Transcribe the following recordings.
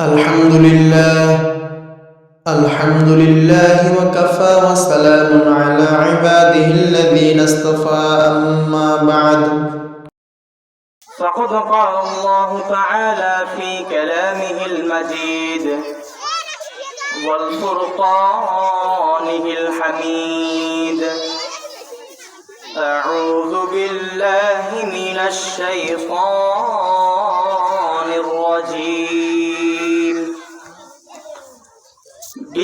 الحمد لله الحمد لله وكفى وسلام على عباده الذين اصطفى أما بعد. فقد قال الله تعالى في كلامه المجيد والفرقانه الحميد. أعوذ بالله من الشيطان الرجيم.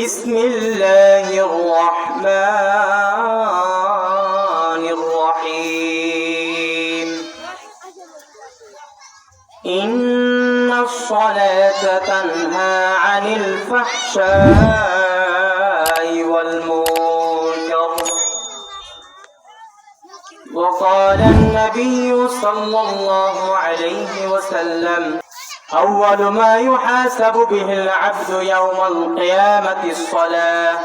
بسم الله الرحمن الرحيم. إن الصلاة تنهى عن الفحشاء والمنكر. وقال النبي صلى الله عليه وسلم أول ما يحاسب به العبد يوم القيامة الصلاة.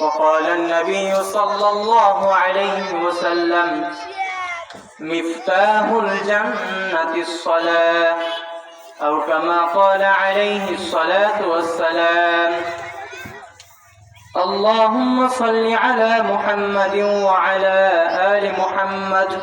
وقال النبي صلى الله عليه وسلم مفتاح الجنة الصلاة. أو كما قال عليه الصلاة والسلام اللهم صل على محمد وعلى آل محمد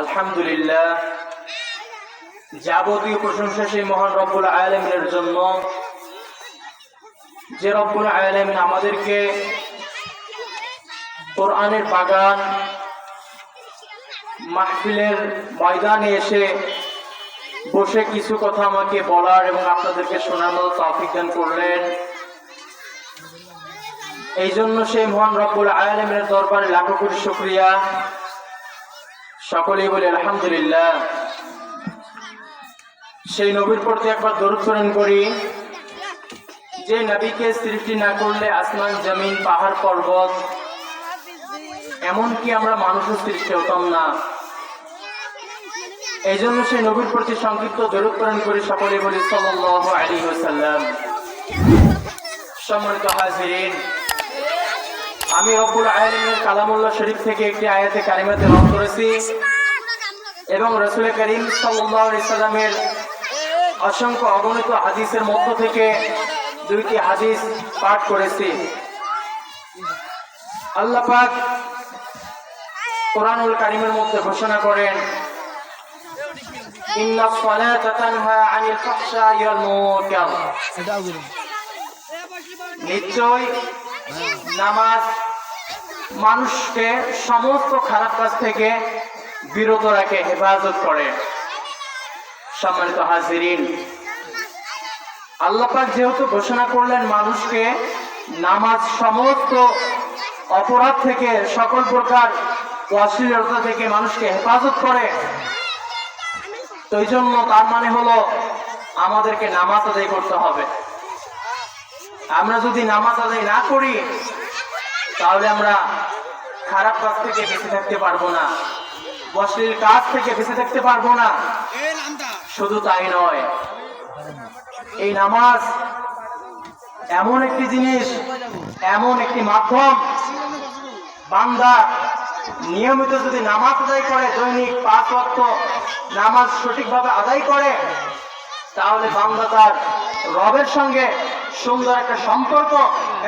আলহামদুলিল্লাহ, যাবতীয় প্রশংসা সেই মহান রব্বুল আলমিনের জন্য। যে রব্বুল আলমিন আমাদেরকে কোরআনের বাগান, মাহফিলের ময়দানে এসে বসে কিছু কথা আমাকে বলার এবং আপনাদেরকে মতো তৌফিক দান করলেন। এই জন্য সেই মহান রব্বুল আলমের দরবারে লাখো কোটি শুক্রিয়া। সকলেই বলি, আলহামদুলিল্লাহ। সেই নবীর প্রতি একবার দরুদ করি। যে নবীকে সৃষ্টি না করলে আসমান, জমিন, পাহাড়, পর্বত, এমনকি আমরা মানুষও সৃষ্টি হতাম না। এই জন্য সেই নবীর প্রতি সংক্ষিপ্ত দরুদ প্রেরণ করি সকলে বলি, সাল্লাল্লাহু আলাইহি ওয়াসাল্লাম। সম্মানিত হাজিরিন আমি রব্বুল আলামিনের কালামুল্লাহ শরীফ থেকে একটি আয়াতে কারিমাতে রং করেছি। এবং রসুল করিম সাল্লাল্লাহু ইসলামের অসংখ্য অগণিত হাদিসের মধ্য থেকে দুইটি হাদিস পাঠ করেছি। আল্লাহ পাক কোরআনুল কারিমের মধ্যে ঘোষণা করেন নিশ্চয় নামাজ মানুষকে সমস্ত খারাপ কাজ থেকে বিরত রাখে, হেফাজত করে। সম্মানিত হাজিরিন আল্লাহ পাক যেহেতু ঘোষণা করলেন মানুষকে নামাজ সমস্ত অপরাধ থেকে, সকল প্রকার অশ্লীলতা থেকে মানুষকে হেফাজত করে, তো জন্য তার মানে হলো আমাদেরকে নামাজ আদায় করতে হবে। আমরা যদি নামাজ আদায় না করি, তাহলে আমরা খারাপ কাজ থেকে বেঁচে থাকতে পারব না। অশ্লীল কাজ থেকে বেঁচে থাকতে পারব না। শুধু তাই নয়, এই নামাজ এমন একটি জিনিস, এমন একটি মাধ্যম। বান্দা নিয়মিত যদি নামাজ আদায় করে, দৈনিক পাঁচ ওয়াক্ত নামাজ সঠিকভাবে আদায় করে, তাহলে বান্দা তার রবের সঙ্গে সুন্দর একটা সম্পর্ক,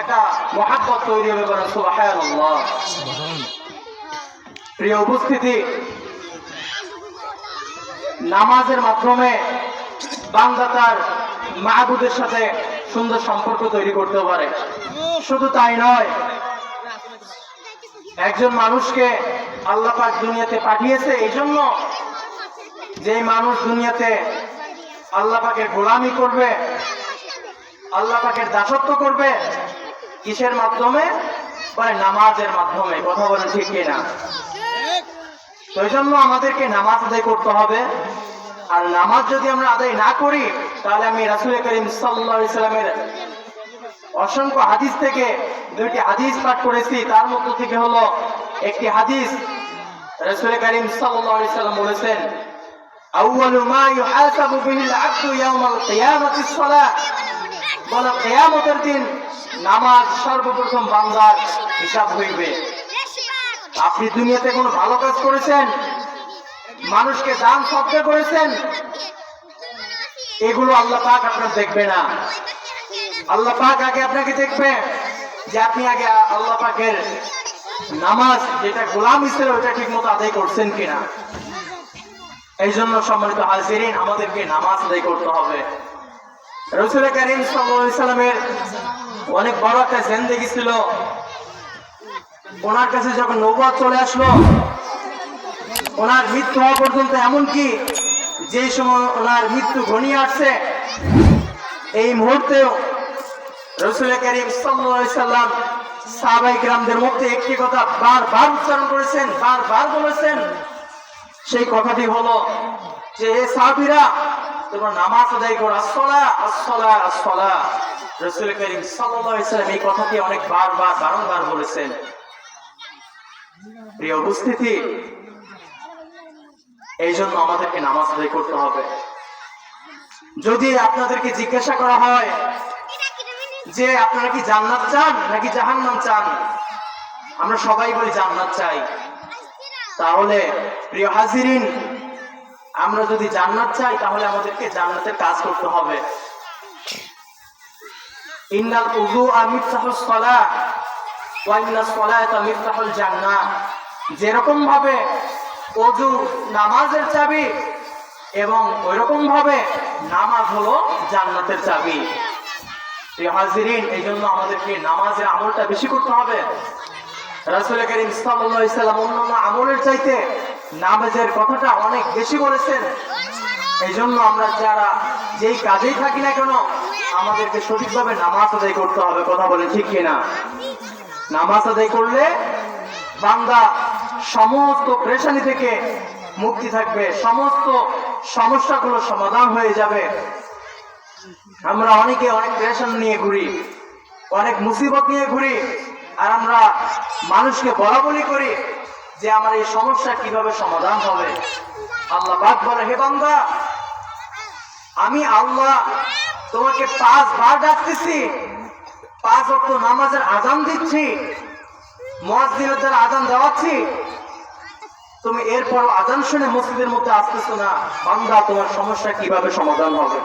একটা মহাব্বত তৈরি হবে বলে সুবহানাল্লাহ। প্রিয় উপস্থিতি, নামাজের মাধ্যমে বান্দা তার মাহবুদের সাথে সুন্দর সম্পর্ক তৈরি করতে পারে। শুধু তাই নয়, একজন মানুষকে আল্লাহ পাক দুনিয়াতে পাঠিয়েছে এই জন্য যে মানুষ দুনিয়াতে আল্লাহ পাকের গোলামি করবে আল্লাহ পাকের দাসত্ব করবে কিসের মাধ্যমে বলে নামাজের মাধ্যমে কথা বলেন ঠিক কিনা তো এই জন্য আমাদেরকে নামাজ আদায় করতে হবে আর নামাজ যদি আমরা আদায় না করি তাহলে আমি রাসুল করিম সাল্লাহ ইসলামের অসংখ্য হাদিস থেকে দুইটি হাদিস পাঠ করেছি তার মধ্যে থেকে হলো একটি হাদিস রাসুল করিম সাল্লাহ সাল্লাম বলেছেন أول ما يحاسب به العبد يوم القيامة الصلاة বলে কেয়ামতের দিন নামাজ সর্বপ্রথম বান্দার হিসাব হইবে। আপনি দুনিয়াতে কোনো ভালো কাজ করেছেন? মানুষকে দান শব্দ করেছেন? এগুলো আল্লাহ পাক আপনার দেখবে না। আল্লাহ পাক আগে আপনাকে দেখবে যে আপনি আগে আল্লাহ পাকের নামাজ যেটা গোলাম ছিল ওটা ঠিক মতো আদায় করছেন কিনা। এই জন্য সম্মানিত হাজিরিন, আমাদেরকে নামাজ আদায় করতে হবে। রসুল করিম সাল্লামের অনেক বড় একটা জেন্দেগি ছিল। ওনার কাছে যখন নৌবাদ চলে আসলো, ওনার মৃত্যু হওয়া পর্যন্ত এমনকি যে সময় ওনার মৃত্যু ঘনিয়ে আসছে, এই মুহূর্তেও রসুল করিম সাল্লাম সাহাবাই গ্রামদের মধ্যে একটি কথা বারবার উচ্চারণ করেছেন, বারবার বলেছেন। সেই কথাটি হলো যে এ সাহাবিরা নামাজ আদায় করো আসলা আসলা আসলা রসুল করিম এই কথাটি অনেক বারবার, বারংবার বলেছেন। প্রিয় উপস্থিতি এই জন্য আমাদেরকে নামাজ আদায় করতে হবে। যদি আপনাদেরকে জিজ্ঞাসা করা হয় যে, আপনারা কি জান্নাত চান নাকি জাহান্নাম চান? আমরা সবাই বলি জান্নাত চাই। তাহলে প্রিয় হাজিরিন আমরা যদি জান্নাত চাই, তাহলে আমাদেরকে জান্নাতের কাজ করতে হবে। ইন্নাল উযু আমিফতাহুস সালাহ ওয়া ইন্নাস সালাতা মিফতাহুল জান্নাহ। যেরকম ভাবে অজু নামাজের চাবি এবং ওইরকম ভাবে নামাজ হলো জান্নাতের চাবি। হাজিরিন এই জন্য আমাদেরকে নামাজের আমলটা বেশি করতে হবে। রাসুল করিম সাল্লাম অন্যান্য আমলের চাইতে নামাজের কথাটা অনেক বেশি বলেছেন। এই জন্য আমরা যারা যেই কাজেই থাকি না কেন, আমাদেরকে সঠিকভাবে নামাজ আদায় করতে হবে, কথা বলে ঠিক কিনা? নামাজ আদায় করলে বান্দা সমস্ত প্রেশানি থেকে মুক্তি থাকবে, সমস্ত সমস্যাগুলো সমাধান হয়ে যাবে। আমরা অনেকে অনেক পেরেশান নিয়ে ঘুরি, অনেক মুসিবত নিয়ে ঘুরি, আর আমরা মানুষকে বলা বলি করি যে আমার এই সমস্যা কীভাবে সমাধান হবে? আল্লাহ বাদ বলে, হে বান্দা, আমি আল্লাহ তোমাকে পাঁচ বার ডাকতেছি। পাঁচ অক্ট নামাজের আজান দিচ্ছি মসজিদের দ্বারা দেওয়াচ্ছি। তুমি এরপর আজান শুনে মসজিদের মধ্যে আসতেছো না। বান্দা, তোমার সমস্যা কীভাবে সমাধান হবে?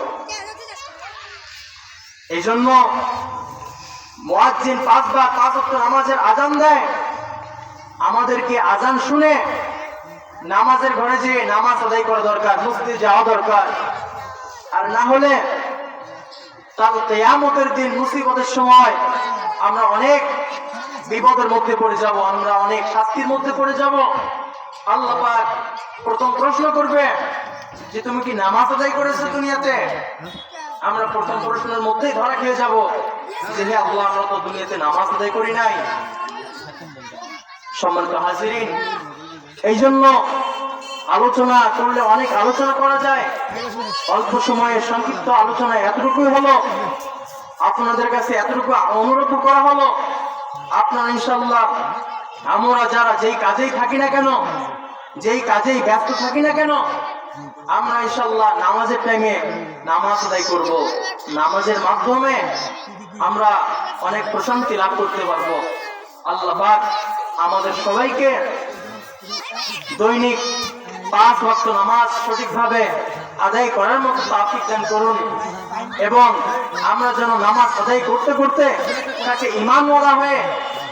এই জন্য মোয়াজ্জিন পাঁচবার পাঁচ অক্ট নামাজের আজান দেয়। আমাদেরকে আজান শুনে নামাজের ঘরে যেয়ে নামাজ আদায় করা দরকার, মসজিদে যাওয়া দরকার। আর না হলে কাল কেয়ামতের দিন মুসিবতের সময় আমরা অনেক বিপদের মধ্যে পড়ে যাব, আমরা অনেক শাস্তির মধ্যে পড়ে যাব। আল্লাহ পাক প্রথম প্রশ্ন করবে যে, তুমি কি নামাজ আদায় করেছ দুনিয়াতে? আমরা প্রথম প্রশ্নের মধ্যেই ধরা খেয়ে যাব যে আল্লাহ, আমরা তো দুনিয়াতে নামাজ আদায় করি নাই। সম্মানিত হাজিরিন, এই জন্য আলোচনা করলে অনেক আলোচনা করা যায়। অল্প সময়ে সংক্ষিপ্ত আলোচনা এতটুকুই হলো। আপনাদের কাছে এতটুকু অনুরোধ করা হলো। আপনারা ইনশাল্লাহ আমরা যারা যেই কাজেই থাকি না কেন, যেই কাজেই ব্যস্ত থাকি না কেন, আমরা ইনশাল্লাহ নামাজের টাইমে নামাজ আদায় করব। নামাজের মাধ্যমে আমরা অনেক প্রশান্তি লাভ করতে পারব। আল্লাহ আমাদের সবাইকে দৈনিক পাঁচ ভক্ত নামাজ সঠিকভাবে আদায় করার মতো তাফিক দান করুন। এবং আমরা যেন নামাজ আদায় করতে করতে তাকে ইমানওয়ালা হয়ে,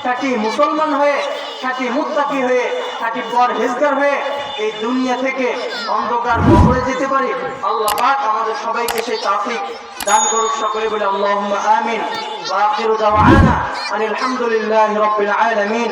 তাকে মুসলমান হয়ে খাঁটি মুত্তাকি হয়ে খাঁটি পর হেজগার হয়ে এই দুনিয়া থেকে অন্ধকার কবরে যেতে পারি। আল্লাহ পাক আমাদের সবাইকে সেই তাফিক দান করুক সকলে বলে, আল্লাহুম্মা আমিন। ওয়া আখিরু দাওয়ানা আনিল হামদুলিল্লাহি রাব্বিল আলামিন।